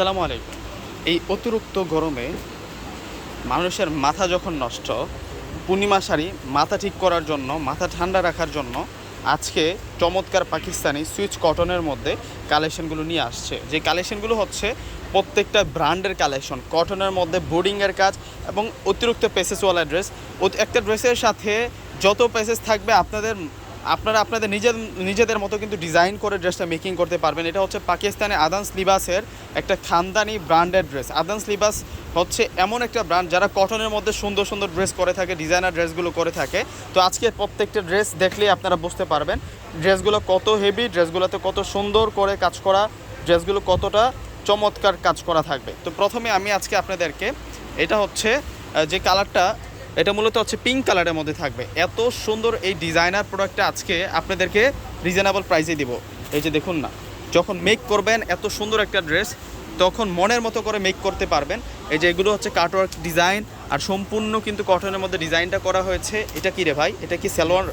আসসালামু আলাইকুম। এই অতিরিক্ত গরমে মানুষের মাথা যখন নষ্ট, পূর্ণিমা শাড়ি মাথা ঠিক করার জন্য, মাথা ঠান্ডা রাখার জন্য আজকে চমৎকার পাকিস্তানি সুইচ কটনের মধ্যে কালেকশনগুলো নিয়ে আসছে। যে কালেকশনগুলো হচ্ছে প্রত্যেকটা ব্র্যান্ডের কালেকশন, কটনের মধ্যে বোর্ডিংয়ের কাজ এবং অতিরিক্ত পেসেসওয়ালা ড্রেস। একটা ড্রেসের সাথে যত পেসেস থাকবে আপনাদের আপনারা আপনাদের নিজের, নিজেদের মতো কিন্তু ডিজাইন করে ড্রেসটা মেকিং করতে পারবেন। এটা হচ্ছে পাকিস্তানে আদান্স লিবাসের একটা খানদানি ব্র্যান্ডেড ড্রেস আদান্স লিবাস হচ্ছে এমন একটা ব্র্যান্ড যারা কটনের মধ্যে সুন্দর সুন্দর ড্রেস করে থাকে ডিজাইনার ড্রেসগুলো করে থাকে। তো আজকে প্রত্যেকটা ড্রেস দেখলেই আপনারা বুঝতে পারবেন ড্রেসগুলো কত হেভি ড্রেসগুলোতে কত সুন্দর করে কাজ করা ড্রেসগুলো কতটা চমৎকার কাজ করা থাকবে। তো প্রথমে আমি আজকে আপনাদেরকে, এটা হচ্ছে যে কালারটা এটা মূলত হচ্ছে পিঙ্ক কালারের মধ্যে থাকবে। এত সুন্দর এই ডিজাইনার প্রোডাক্টটা আজকে আপনাদেরকে রিজনেবল প্রাইসে দিব। এই যে দেখুন না, যখন মেক করবেন, এত সুন্দর একটা ড্রেস তখন মনের মতো করে মেক করতে পারবেন। এই যে এগুলো হচ্ছে কাটওয়ার্ক ডিজাইন আর সম্পূর্ণ কিন্তু কটনের মধ্যে ডিজাইনটা করা হয়েছে। এটা কি রে ভাই? এটা কি সালোয়ার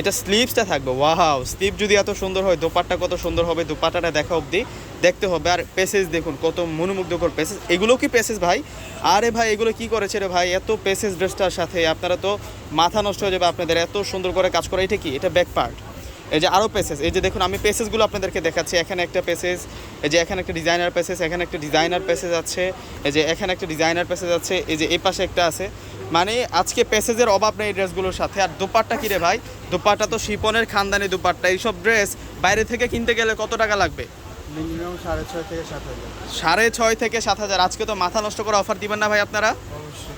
এটা স্লিপসটা থাকবে। ওয়াও স্লিপ যদি এত সুন্দর হয়, দোপাট্টা কত সুন্দর হবে, দোপাট্টাটা দেখা অবধি দেখতে হবে। আর পেসেজ দেখুন, কত মনোমুগ্ধকর পেসেজ এগুলো কি পেসেজ ভাই? আরে ভাই, এগুলো কি করেছে রে ভাই? এত পেসেজ ড্রেসটার সাথে আপনারা তো মাথা নষ্ট হয়ে যাবে আপনাদের, এত সুন্দর করে কাজ করা। এটা কি? এটা ব্যাক পার্ট এই যে আরও পেসেস এই যে দেখুন আমি পেসেসগুলো আপনাদেরকে দেখাচ্ছি। এখানে একটা পেসেস এই যে এখানে একটা ডিজাইনার পেসেস এখানে একটা ডিজাইনার পেসেস আছে। এই যে এখানে একটা ডিজাইনার পেসেস আছে এই যে এই পাশে একটা আছে। মানে আজকে পেসেজের অভাব নেই এই ড্রেসগুলোর সাথে। আর দুপাট্টা কিরে ভাই? দুপাট্টা তো শিপনের খানদানি দুপাট্টা। এইসব ড্রেস বাইরে থেকে কিনতে গেলে কত টাকা লাগবে? মিনিমাম সাড়ে ছয় থেকে সাত হাজার। সাড়ে ছয় থেকে সাত হাজার। আজকে তো মাথা নষ্ট করে অফার দিবেন না ভাই আপনারা?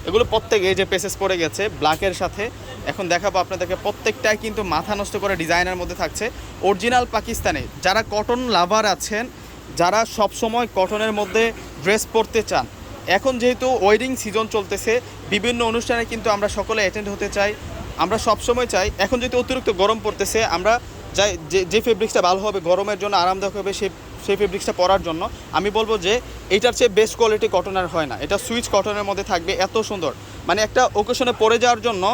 এগুলো প্রত্যেক যে পেসেস পড়ে গেছে ব্ল্যাকের সাথে। এখন দেখাবো আপনাদেরকে প্রত্যেকটাই কিন্তু মাথা নষ্ট করে ডিজাইনের মধ্যে থাকছে। অরিজিনাল পাকিস্তানে। যারা কটন লাভার আছেন, যারা সব সময় কটনের মধ্যে ড্রেস পরতে চান, এখন যেহেতু ওয়েডিং সিজন চলতেছে, বিভিন্ন অনুষ্ঠানে কিন্তু আমরা সকলে অ্যাটেন্ড হতে চাই। আমরা সব সময় চাই, এখন যেহেতু অতিরিক্ত গরম পড়তেছে, আমরা যাই যে যে ফেব্রিক্সটা ভালো হবে, গরমের জন্য আরামদায়ক হবে সেই সেই ফেব্রিক্সটা পরার জন্য, আমি বলব যে এইটার চেয়ে বেস্ট কোয়ালিটি কটনের হয় না। এটা সুইচ কটনের মধ্যে থাকবে, এত সুন্দর। মানে একটা ওকেশনে পরে যাওয়ার জন্য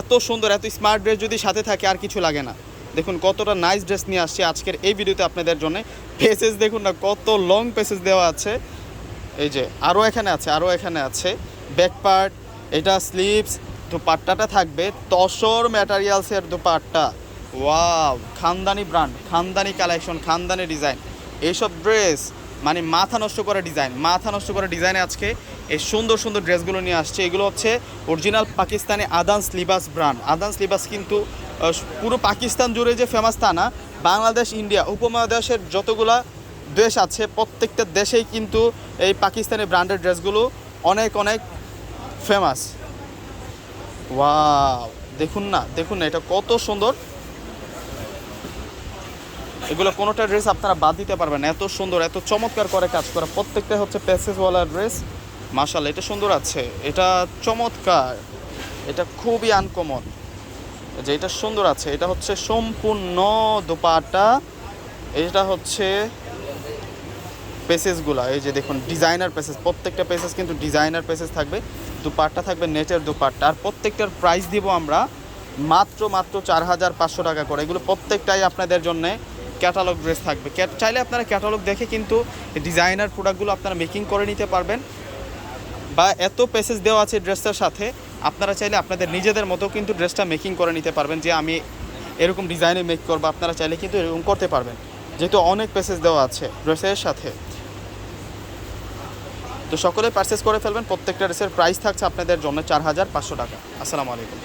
এত সুন্দর, এত স্মার্ট ড্রেস যদি সাথে থাকে আর কিছু লাগে না। দেখুন, কতটা নাইস ড্রেস নিয়ে আসছে আজকের এই ভিডিওতে আপনাদের জন্য। পেসেস দেখুন না, কত লং পেসেস দেওয়া আছে। এই যে আরও এখানে আছে আরও এখানে আছে। ব্যাক পার্ট এটা স্লিভস দুপাট্টাটা থাকবে। তসর ম্যাটারিয়ালসের dupatta. Wow Khandani brand Khandani collection Khandani design এইসব ড্রেস মানে মাথা নষ্ট করা ডিজাইন মাথা নষ্ট করা ডিজাইনে আজকে এই সুন্দর সুন্দর ড্রেসগুলো নিয়ে আসছে। এগুলো হচ্ছে অরিজিনাল পাকিস্তানি আদান্স লিবাস ব্র্যান্ড আদান্স লিবাস কিন্তু পুরো পাকিস্তান জুড়ে যে ফেমাস তা না, বাংলাদেশ, ইন্ডিয়া, উপমহাদেশের যতগুলা দেশ আছে, প্রত্যেকটা দেশেই কিন্তু এই পাকিস্তানি ব্র্যান্ডের ড্রেসগুলো অনেক অনেক ফেমাস ওয়াও দেখুন না দেখুন না, এটা কত সুন্দর। এগুলো কোনোটা ড্রেস আপনারা বাদ দিতে পারবেন এত সুন্দর, এত চমৎকার করে কাজ করা। প্রত্যেকটা হচ্ছে প্যাসেজওয়ালা ড্রেস মাশাল এটা সুন্দর আছে। এটা চমৎকার। এটা খুবই আনকমন যে এটা সুন্দর আছে। এটা হচ্ছে সম্পূর্ণ দোপাটা এটা হচ্ছে পেসেসগুলা এই যে দেখুন ডিজাইনার পেসেস প্রত্যেকটা পেসেস কিন্তু ডিজাইনার পেসেস থাকবে। দুপাট্টা থাকবে, নেটের দুপাট্টা। আর প্রত্যেকটার প্রাইস দিব আমরা মাত্র মাত্র চার হাজার পাঁচশো টাকা করে। এগুলো প্রত্যেকটাই আপনাদের জন্য ক্যাটালগ ড্রেস থাকবে। চাইলে আপনারা ক্যাটালগ দেখে কিন্তু ডিজাইনার প্রোডাক্টগুলো আপনারা মেকিং করে নিতে পারবেন। বা এত পেসেস দেওয়া আছে ড্রেসটার সাথে, আপনারা চাইলে আপনাদের নিজেদের মতো কিন্তু ড্রেসটা মেকিং করে নিতে পারবেন যে আমি এরকম ডিজাইনে মেক করব, আপনারা চাইলে কিন্তু এরকম করতে পারবেন। যেহেতু অনেক পেসেস দেওয়া আছে ড্রেসের সাথে। তো সকলে পারচেস করে ফেলবেন, প্রত্যেকটা ড্রেসের প্রাইস থাকছে আপনাদের জন্য চার হাজার পাঁচশো টাকা। আসসালামু আলাইকুম।